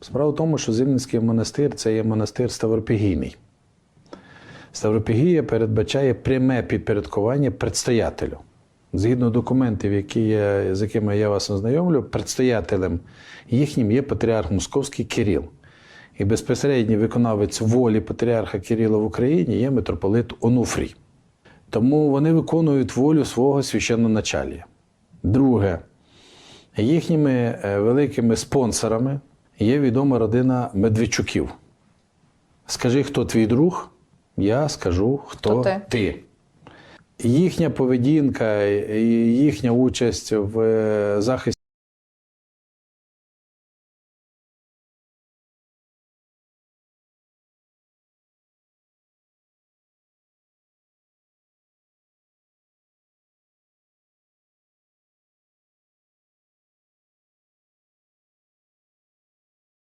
Справа в тому, що Зимницький монастир це є монастир Ставропігійний. Ставропігія передбачає пряме підпорядкування предстоятелю. Згідно документів, які я, з якими я вас ознайомлю, предстоятелем їхнім є патріарх Московський Кирил. І безпосередній виконавець волі патріарха Кирила в Україні є митрополит Онуфрій. Тому вони виконують волю свого священноначалія. Друге, їхніми е, великими спонсорами є відома родина Медведчуків. Скажи, хто твій друг? Я скажу, хто, Хто ти? Їхня поведінка і їхня участь в е, захисті.